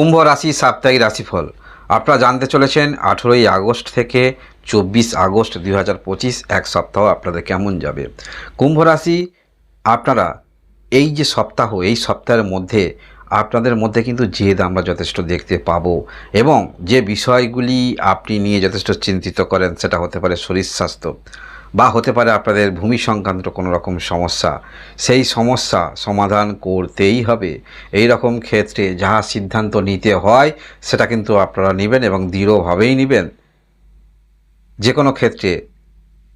কুম্ভ রাশি, সাপ্তাহিক রাশিফল। আপনারা জানতে চলেছেন, আঠেরোই আগস্ট থেকে চব্বিশ আগস্ট দুই এক সপ্তাহ আপনাদের কেমন যাবে? কুম্ভ রাশি, আপনারা এই যে সপ্তাহ, এই সপ্তাহের মধ্যে আপনাদের মধ্যে কিন্তু জেদ আমরা যথেষ্ট দেখতে পাবো এবং যে বিষয়গুলি আপনি নিয়ে যথেষ্ট চিন্তিত করেন, সেটা হতে পারে শরীর স্বাস্থ্য। বা হতে পারে আপনাদের ভূমি সংক্রান্ত কোনো রকম সমস্যা, সেই সমস্যা সমাধান করতেই হবে। এই রকম ক্ষেত্রে যাহা সিদ্ধান্ত নিতে হয়, সেটা কিন্তু আপনারা নেবেন এবং দৃঢ়ভাবেই নেবেন। যে কোনো ক্ষেত্রে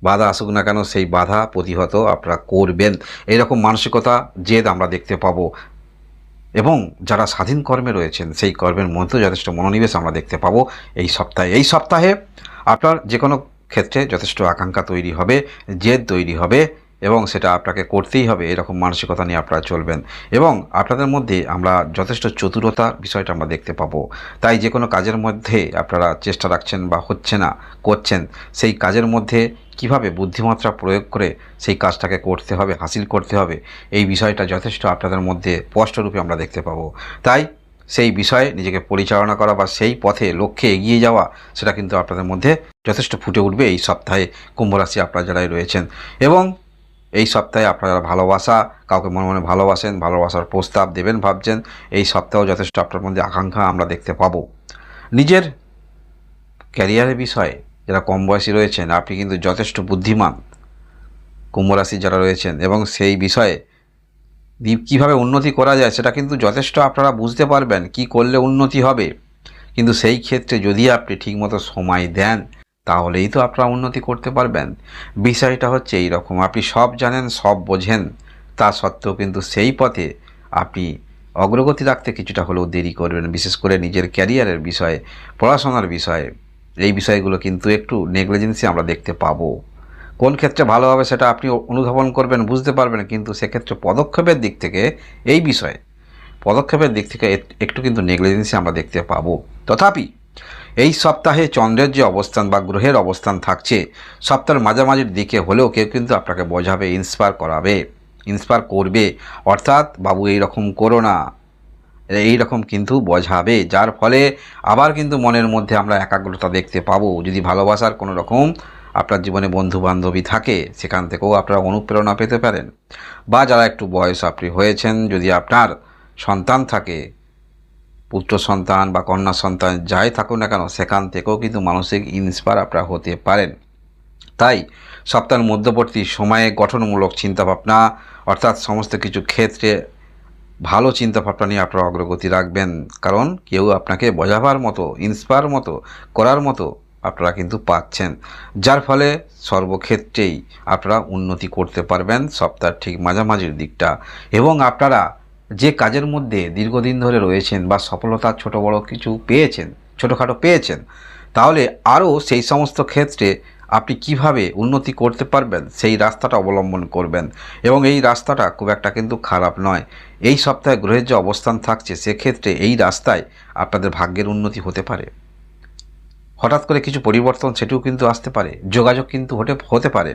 বাধা আসুক না কেন, সেই বাধা প্রতিহত আপনারা করবেন। এইরকম মানসিকতা জেদ আমরা দেখতে পাবো। এবং যারা স্বাধীন কর্মে রয়েছেন, সেই কর্মের মধ্যেও যথেষ্ট মনোনিবেশ আমরা দেখতে পাবো এই সপ্তাহে। এই সপ্তাহে আপনার যে কোনো ক্ষেত্রে যথেষ্ট আকাঙ্ক্ষা তৈরি হবে, জেদ তৈরি হবে এবং সেটা আপনাকে করতেই হবে, এরকম মানসিকতা নিয়ে আপনারা চলবেন। এবং আপনাদের মধ্যে আমরা যথেষ্ট চতুরতা বিষয়টা আমরা দেখতে পাবো। তাই যে কোনো কাজের মধ্যে আপনারা চেষ্টা রাখছেন বা হচ্ছে না, করছেন, সেই কাজের মধ্যে কীভাবে বুদ্ধিমাত্রা প্রয়োগ করে সেই কাজটাকে করতে হবে, হাসিল করতে হবে, এই বিষয়টা যথেষ্ট আপনাদের মধ্যে স্পষ্টরূপে আমরা দেখতে পাবো। তাই সেই বিষয়ে নিজেকে পরিচালনা করা বা সেই পথে লক্ষ্যে এগিয়ে যাওয়া, সেটা কিন্তু আপনাদের মধ্যে যথেষ্ট ফুটে উঠবে এই সপ্তাহে কুম্ভ রাশি আপনারা যারাই রয়েছেন। এবং এই সপ্তাহে আপনারা ভালোবাসা, কাউকে মনে মনে ভালোবাসেন, ভালোবাসার প্রস্তাব দেবেন ভাবছেন, এই সপ্তাহেও যথেষ্ট আপনার মধ্যে আকাঙ্ক্ষা আমরা দেখতে পাবো। নিজের ক্যারিয়ারের বিষয়ে যারা কম বয়সী রয়েছেন, আপনি কিন্তু যথেষ্ট বুদ্ধিমান কুম্ভ রাশি যারা রয়েছেন এবং সেই বিষয়ে কীভাবে উন্নতি করা যায় সেটা কিন্তু যথেষ্ট আপনারা বুঝতে পারবেন কি করলে উন্নতি হবে। কিন্তু সেই ক্ষেত্রে যদি আপনি ঠিকমতো সময় দেন, তাহলেই তো আপনারা উন্নতি করতে পারবেন। বিষয়টা হচ্ছে এই রকম আপনি সব জানেন, সব বোঝেন, তা সত্ত্বেও কিন্তু সেই পথে আপনি অগ্রগতি রাখতে কিছুটা হলেও দেরি করবেন, বিশেষ করে নিজের ক্যারিয়ারের বিষয়ে, পড়াশোনার বিষয়ে। এই বিষয়গুলো কিন্তু একটু নেগলিজেন্সি আমরা দেখতে পাবো। কোন ক্ষেত্রে ভালো হবে সেটা আপনি অনুধাবন করবেন, বুঝতে পারবেন, কিন্তু সেক্ষেত্রে পদক্ষেপের দিক থেকে এই বিষয়ে, পদক্ষেপের দিক থেকে একটু কিন্তু নেগলিজেন্সি আমরা দেখতে পাবো। তথাপি এই সপ্তাহে চন্দ্রের যে অবস্থান বা গ্রহের অবস্থান থাকছে, সপ্তাহের মাঝামাঝির দিকে হলেও কেউ কিন্তু আপনাকে বোঝাবে ইন্সপায়ার করাবে ইন্সপায়ার করবে। অর্থাৎ, বাবু এই রকম করো না। এই রকম কিন্তু বোঝাবে, যার ফলে আবার কিন্তু মনের মধ্যে আমরা একাগ্রতা দেখতে পাবো। যদি ভালোবাসার কোনো রকম আপনার জীবনে বন্ধু বান্ধবী থাকে, সেখান থেকেও আপনারা অনুপ্রেরণা পেতে পারেন। বা যারা একটু বয়স আপনি হয়েছেন, যদি আপনার সন্তান থাকে, পুত্র সন্তান বা কন্যা সন্তান যাই থাকুক না কেন, সেখান থেকেও কিন্তু মানসিক ইন্সপায়ার আপনারা হতে পারেন। তাই সপ্তাহের মধ্যবর্তী সময়ে গঠনমূলক চিন্তাভাবনা, অর্থাৎ সমস্ত কিছু ক্ষেত্রে ভালো চিন্তাভাবনা নিয়ে আপনারা অগ্রগতি রাখবেন। কারণ কেউ আপনাকে বোঝাবার মতো ইন্সপায়ার মতো, করার মতো আপনারা কিন্তু পাচ্ছেন। যার ফলে সর্বক্ষেত্রেই আপনারা উন্নতি করতে পারবেন সপ্তাহের ঠিক মাঝামাঝির দিকটা। এবং আপনারা যে কাজের মধ্যে দীর্ঘদিন ধরে রয়েছেন বা সফলতা ছোট বড় কিছু পেয়েছেন, ছোটোখাটো পেয়েছেন, তাহলে আরও সেই সমস্ত ক্ষেত্রে আপনি কীভাবে উন্নতি করতে পারবেন, সেই রাস্তাটা অবলম্বন করবেন। এবং এই রাস্তাটা খুব একটা কিন্তু খারাপ নয়। এই সপ্তাহে গ্রহের যে অবস্থান থাকছে, সেক্ষেত্রে এই রাস্তায় আপনাদের ভাগ্যের উন্নতি হতে পারে। হঠাৎ করে কিছু পরিবর্তন সেটিও কিন্তু আসতে পারে, যোগাযোগ কিন্তু হতে হতে পারে।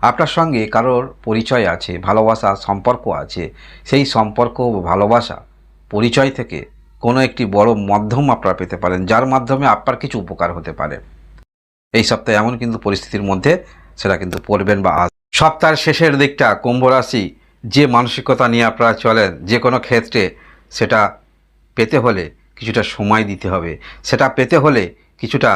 আপনার সঙ্গে কারোর পরিচয় আছে, ভালোবাসা, সম্পর্ক আছে, সেই সম্পর্ক ভালোবাসা, পরিচয় থেকে কোনো একটি বড় মাধ্যম আপনারা পেতে পারেন, যার মাধ্যমে আপনার কিছু উপকার হতে পারে। এই সপ্তাহে এমন কিন্তু পরিস্থিতির মধ্যে সেটা কিন্তু পড়বেন বা আস সপ্তাহের শেষের দিকটা কুম্ভ রাশি, যে মানসিকতা নিয়ে আপনারা চলেন, যে কোনো ক্ষেত্রে সেটা পেতে হলে কিছুটা সময় দিতে হবে। সেটা পেতে হলে কিছুটা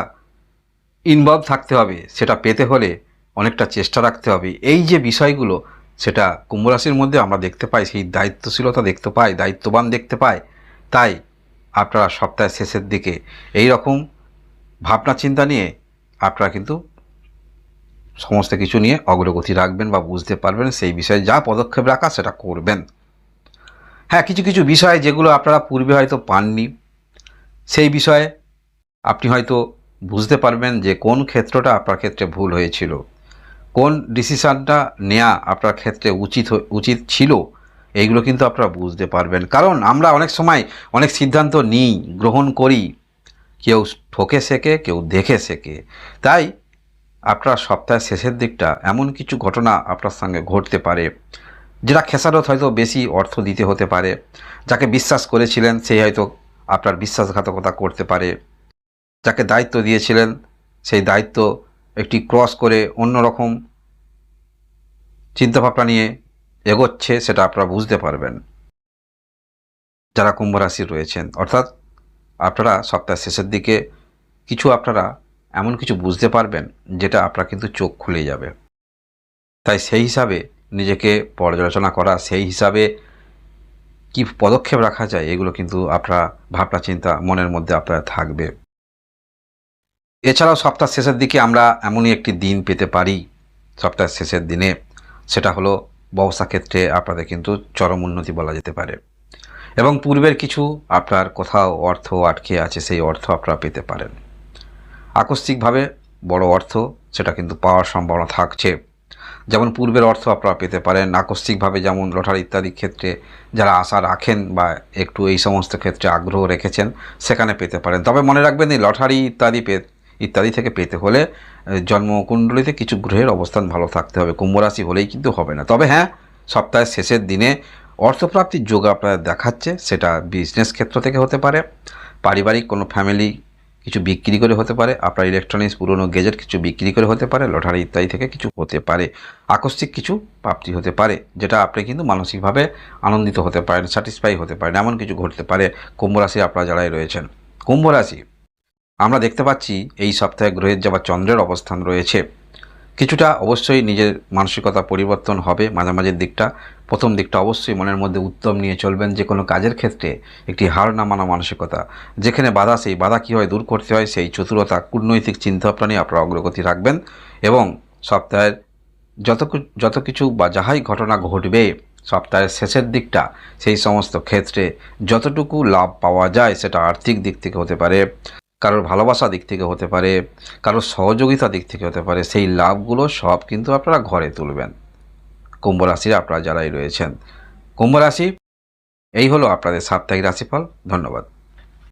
ইনভলভ থাকতে হবে, সেটা পেতে হলে অনেকটা চেষ্টা রাখতে হবে। এই যে বিষয়গুলো, সেটা কুম্ভ রাশির মধ্যে আমরা দেখতে পাই, সেই দায়িত্বশীলতা দেখতে পাই, দায়িত্ববান দেখতে পাই। তাই আপনারা সপ্তাহের শেষের দিকে এই রকম ভাবনা চিন্তা নিয়ে আপনারা কিন্তু সমস্ত কিছু নিয়ে অগ্রগতি রাখবেন বা বুঝতে পারবেন সেই বিষয়ে যা পদক্ষেপ রাখা সেটা করবেন। হ্যাঁ কিছু কিছু বিষয় যেগুলো আপনারা পূর্বে হয়তো পাননি, সেই বিষয়ে আপনি হয়তো বুঝতে পারবেন যে কোন ক্ষেত্রটা আপনার ক্ষেত্রে ভুল হয়েছিল। কোন ডিসিশানটা নেওয়া আপনার ক্ষেত্রে উচিত উচিত ছিল, এইগুলো কিন্তু আপনারা বুঝতে পারবেন। কারণ আমরা অনেক সময় অনেক সিদ্ধান্ত নিই, গ্রহণ করি। কেউ ঠকে শেখে, কেউ দেখে শেখে। তাই আপনার সপ্তাহের শেষের দিকটা এমন কিছু ঘটনা আপনার সঙ্গে ঘটতে পারে, যেটা খেসারত হয়তো বেশি অর্থ দিতে হতে পারে। যাকে বিশ্বাস করেছিলেন সেই হয়তো আপনার বিশ্বাসঘাতকতা করতে পারে। যাকে দায়িত্ব দিয়েছিলেন, সেই দায়িত্ব একটি ক্রস করে অন্যরকম চিন্তাভাবনা নিয়ে এগোচ্ছে, সেটা আপনারা বুঝতে পারবেন। যারা কুম্ভ রাশির রয়েছেন, অর্থাৎ আপনারা সপ্তাহের শেষের দিকে কিছু আপনারা এমন কিছু বুঝতে পারবেন, যেটা আপনার কিন্তু চোখ খুলে যাবে। তাই সেই হিসাবে নিজেকে পর্যালোচনা করা, সেই হিসাবে কি পদক্ষেপ রাখা যায়, এগুলো কিন্তু আপনারা ভাবনা চিন্তা মনের মধ্যে আপনার থাকবে। এছাড়াও সপ্তাহ শেষের দিকে আমরা এমনই একটি দিন পেতে পারি। সপ্তাহের শেষের দিনে সেটা হলো ব্যবসা ক্ষেত্রে আপনাদের কিন্তু চরম উন্নতি বলা যেতে পারে। এবং পূর্বের কিছু আপনার কোথাও অর্থ আটকে আছে, সেই অর্থ আপনারা পেতে পারেন। আকস্মিকভাবে বড় অর্থ সেটা কিন্তু পাওয়ার সম্ভাবনা থাকছে। যেমন পূর্বের অর্থ আপনারা পেতে পারেন, আকস্মিকভাবে যেমন লটারি ইত্যাদি ক্ষেত্রে যারা আশা রাখেন বা একটু এই সমস্ত ক্ষেত্রে আগ্রহ রেখেছেন, সেখানে পেতে পারেন। তবে মনে রাখবেন এই লটারি ইত্যাদি ইত্যাদি থেকে পেতে হলে জন্মকুণ্ডলিতে কিছু গ্রহের অবস্থান ভালো থাকতে হবে। কুম্ভ রাশি হলেই কিন্তু হবে না। তবে হ্যাঁ সপ্তাহের শেষের দিনে অর্থপ্রাপ্তির যোগ আপনাদের দেখাচ্ছে, সেটা বিজনেস ক্ষেত্র থেকে হতে পারে, পারিবারিক কোনো ফ্যামিলি কিছু বিক্রি করে হতে পারে, আপনার ইলেকট্রনিক্স পুরনো গেজেট কিছু বিক্রি করে হতে পারে লটারি ইত্যাদি থেকে কিছু হতে পারে, আকস্মিক কিছু প্রাপ্তি হতে পারে, যেটা আপনি কিন্তু মানসিকভাবে আনন্দিত হতে পারেন স্যাটিসফাই হতে পারেন, এমন কিছু ঘটতে পারে। কুম্ভ রাশি আপনারা যারাই রয়েছেন। কুম্ভ রাশি আমরা দেখতে পাচ্ছি এই সপ্তাহে গ্রহের যাওয়া চন্দ্রের অবস্থান রয়েছে, কিছুটা অবশ্যই নিজের মানসিকতা পরিবর্তন হবে মাঝামাঝির দিকটা। প্রথম দিকটা অবশ্যই মনের মধ্যে উদ্যম নিয়ে চলবেন যে কোনো কাজের ক্ষেত্রে একটি হার না মানা মানসিকতা। যেখানে বাধা, সেই বাধা কীভাবে দূর করতে হয়, সেই চতুরতা, কূটনৈতিক চিন্তাভাবনা নিয়ে আপনারা অগ্রগতি রাখবেন এবং সপ্তাহের যত যত কিছু বা যাহাই ঘটনা ঘটবে, সপ্তাহের শেষের দিকটা, সেই সমস্ত ক্ষেত্রে যতটুকু লাভ পাওয়া যায়, সেটা আর্থিক দিক থেকে হতে পারে। কারোর ভালোবাসা দিক থেকে হতে পারে, কারোর সহযোগিতা দিক থেকে হতে পারে, সেই লাভগুলো সব কিন্তু আপনারা ঘরে তুলবেন। কুম্ভ রাশির আপনারা যারাই রয়েছেন। কুম্ভ রাশি, এই হলো আপনাদের সাপ্তাহিক রাশিফল। ধন্যবাদ।